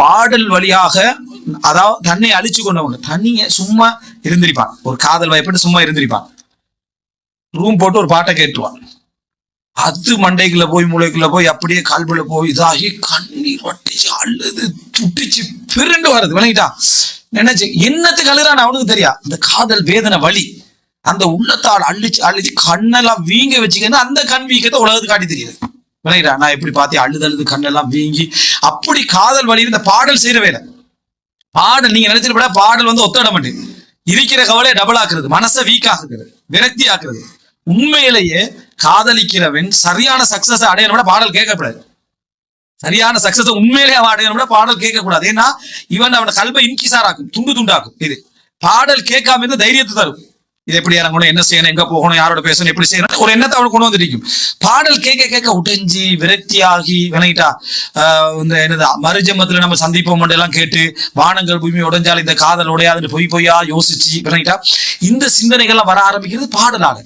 பாடல் வழியாக அதாவது தன்னை அழிச்சு கொண்டவங்க. தனிய சும்மா இருந்திருப்பான். ஒரு காதல் வாய்ப்பட்டு சும்மா இருந்திருப்பான். ரூம் போட்டு ஒரு பாட்டை கேட்டுருவான். அது மண்டைக்குள்ள போய் மூளைக்குள்ள போய் அப்படியே கால்புல போய் இதாகி கண்ணீர் வட்டிச்சு அழுது துட்டிச்சு பிறண்டு வர்றது. விளங்கிட்டா? நினைச்சு என்னத்துக்கு அழுறான் அவனுக்கு தெரியா? அந்த காதல் வேதனை வலி. அந்த உள்ளத்தால் அழிச்சு அழிச்சு கண்ணெல்லாம் வீங்க வச்சுக்கன்னு அந்த கண் வீக்கத்தை உலகத்துக்கு காட்டி தெரியுது. விளங்கிட்டா நான் எப்படி பார்த்தேன் அழுது அழுது கண்ணெல்லாம் வீங்கி அப்படி காதல் வழி இந்த பாடல் செய்யற வேலை. பாடல் நீங்க நினைச்சிருப்பட பாடல் வந்து ஒத்தட மாட்டேன் இருக்கிற கவலையை டபுள் ஆக்குறது மனசை வீக் ஆக்குறது விரக்தி ஆக்குறது. உண்மையிலேயே காதலிக்கிறவன் சரியான சக்சஸ் அடையணும்னா பாடல் கேட்கக்கூடாது. சரியான சக்சஸ் உண்மையிலே அவன் அடையணும்னா பாடல் கேட்கக்கூடாது. ஏன்னா இவன் அவன கல்வை இன்கிசாராக்கும் துண்டு துண்டாக்கும். இது பாடல் கேட்காம இருந்து தைரியத்தை தரும். இது எப்படி இறங்கணும் என்ன செய்யணும் எங்க போகணும் யாரோட பேசணும் எப்படி செய்யணும் ஒரு எண்ணத்தை அவனுக்கு கொண்டு வந்துருக்கும். பாடல் கேட்க கேட்க உடைஞ்சி விரக்தியாகி வினகிட்டா ஆஹ் இந்த என்னது மறுஜென்மத்துல நம்ம சந்திப்போம் எல்லாம் கேட்டு வானங்கள் பூமி உடைஞ்சால் இந்த காதல் உடையாதுன்னு பொய் பொய்யா யோசிச்சு வினகிட்டா இந்த சிந்தனைகள்லாம் வர ஆரம்பிக்கிறது பாடலாக